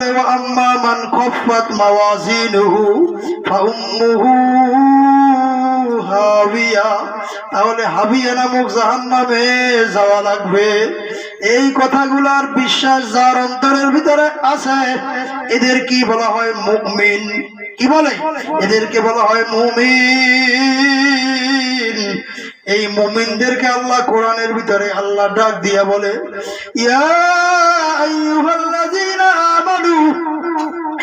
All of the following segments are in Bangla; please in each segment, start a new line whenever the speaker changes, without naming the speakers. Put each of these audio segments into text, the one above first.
وأما من خفت موازينه فأمه হাবিয়া তাহলে হাবিয়া নামক জাহান্নামে যাওয়া লাগবে এই কথাগুলার বিশ্বাস যার অন্তরের ভিতরে আছে এদের কি বলা হয় মুমিন কি বলে এদেরকে বলা হয় মুমিন এই মুমিনদেরকে আল্লাহ কোরআনের ভিতরে আল্লাহ ডাক দিয়া বলে ইয়া আইয়ুহাল্লাযীনা আমানু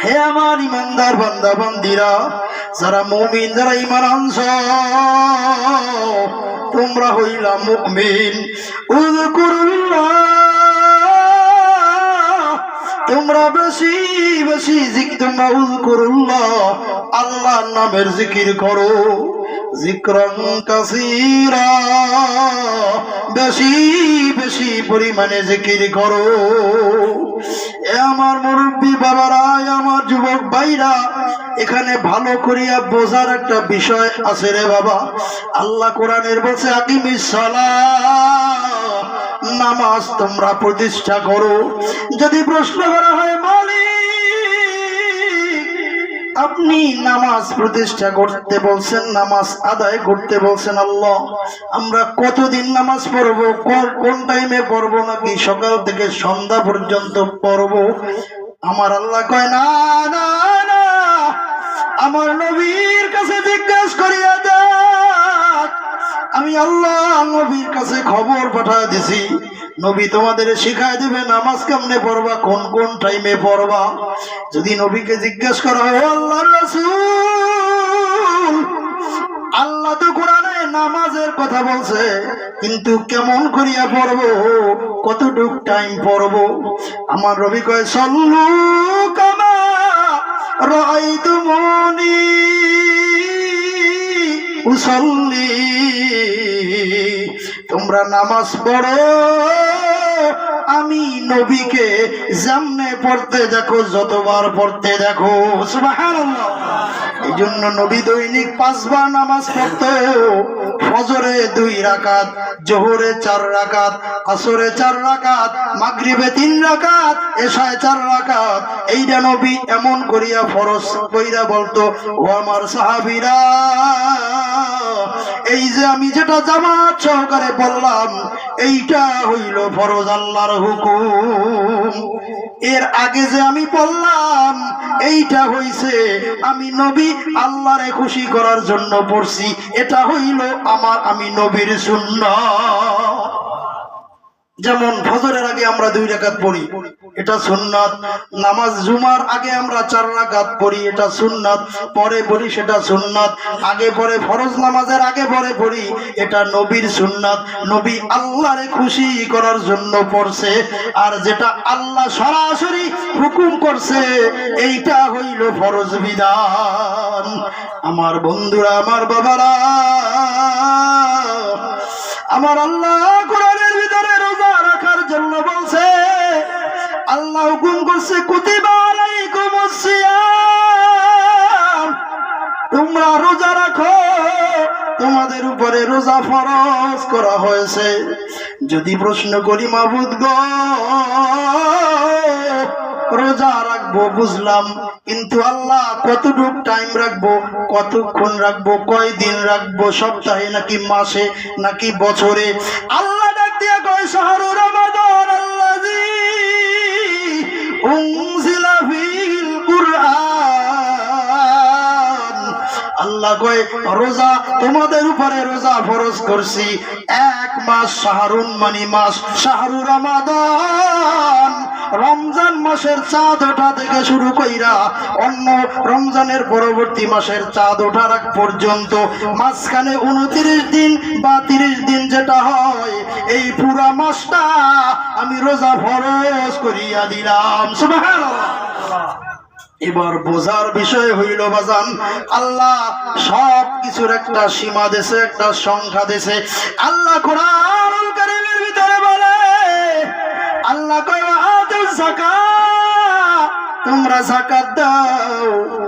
হে আমার ইমানদার বান্দা, বান্দিরা, যারা মুমিন, যারা ইমান আনছ, তোমরা হইলা মুমিন। তোমরা বেশি বেশি জিক, তোমরা উযকুরুল্লাহ আল্লাহর নামের জিকির করো। জিক্রং কাসীরা। বেশি বেশি পরিমাণে জিকির করো। আমার মুরব্বী বাবারা আমার যুবক ভাইরা, এখানে ভালো করিয়া বোঝার একটা বিষয় আছে রে বাবা। আল্লাহ কোরআনের বলছে, আকিমি সালা নামাজ তোমরা প্রতিষ্ঠা করো। যদি প্রশ্ন করা হয়, মালিক আপনি নামাজ প্রতিষ্ঠা করতে বলছেন, নামাজ আদায় করতে বলছেন, আল্লাহ, আমরা কতদিন নামাজ পড়ব, কোন টাইমে পড়ব নাকি সকাল থেকে সন্ধ্যা পর্যন্ত পড়ব? আমার আল্লাহ কয় না না। আমার নবীর কাছে জিজ্ঞাসা করিয়া আমি আল্লাহ নবীর কাছে খবর পাঠায় দিছি। নবী তোমাদের শিখায় দিবে নামাজ কেমনে পড়বা, কোন কোন টাইমে পড়বা। যদি নবীকে জিজ্ঞেস করা হয় আল্লাহ আল্লাহ তো কোরআনে নামাজের কথা বলছে, কিন্তু কেমন করিয়া পড়ব, কতটুক টাইম পড়ব? আমার রবি কয়, সল্লু কামা রাইতুমুনি উসল্লি তোমরা নামাজ পড়ো। আমি নবীকে যেমনে পড়তে দেখো, যতবার পড়তে দেখো। এই জন্য নবী দৈনিক পাঁচবার নামাজ পড়তো ফজরে দুই রাকাত, জোহরে চার রাকাত, আসরে চার রাকাত, মাগরিবে তিন রাকাত, এশায় চার রাকাত। এইটা নবী এমন করিয়া ফরজ কইরা বলতো, ও আমার সাহাবীরা এই যে আমি যেটা জামাত সহকারে বললাম, এইটা হইল ফরজ আল্লাহর হুকুম। এর আগে যে আমি বললাম, এইটা হইছে আমি নবী আল্লাহরে খুশি করার জন্য পড়ছি, এটা হইল আমার আমি নবীর শূন্য যেমন ফজরের আগে আমরা দুই রাকাত পড়ি, এটা সুন্নাত। নামাজ জুমার আগে আমরা চার রাকাত পড়ি, এটা সুন্নাত। পরে পড়ি সেটা সুন্নাত। আগে পরে ফরজ নামাজের আগে পরে পড়ি, এটা নবীর সুন্নাত। নবী আল্লাহরে খুশি করার জন্য পড়ছে, আর যেটা আল্লাহ সরাসরি হুকুম করছে, এইটা হইল ফরজ বিধান। আমার বন্ধুরা, আমার বাবারা, আমার আল্লাহ সিয়াম। তোমরা রোজা রাখো, তোমাদের উপরে রোজা ফরজ করা হয়েছে। যদি প্রশ্ন করি মাবুদ গো, রোজা রাখব বুঝলাম, কিন্তু আল্লাহ কতটুক টাইম রাখব, কতক্ষণ রাখব, কয়দিন রাখব, সপ্তাহে নাকি মাসে নাকি বছরে? আল্লাহ ডাক দিয়ে কয় শাহরু উনজিলা ফীহিল কুরআন। আল্লাহ কয়, রোজা তোমাদের উপরে রোজা ফরজ করছি। এক মাস শাহরুন মানি মাস, শাহরু রমাদান। রমজান মাসের চাঁদ ওঠা থেকে শুরু কইরা অন্য রমজানের পরবর্তী মাসের চাঁদ ওঠার আগ পর্যন্ত মাঝখানে উনত্রিশ দিন বা তিরিশ দিন যেটা হয়, এই পুরা মাসটা আমি রোজা ফরজ করিয়া দিলাম। এবার বোঝার বিষয় হইল, বাজান, আল্লাহ সব কিছুর একটা সীমা দেশে, একটা সংখ্যা দেশে। আল্লাহ কোরআন আতুল তোমরা জাকাত দাও।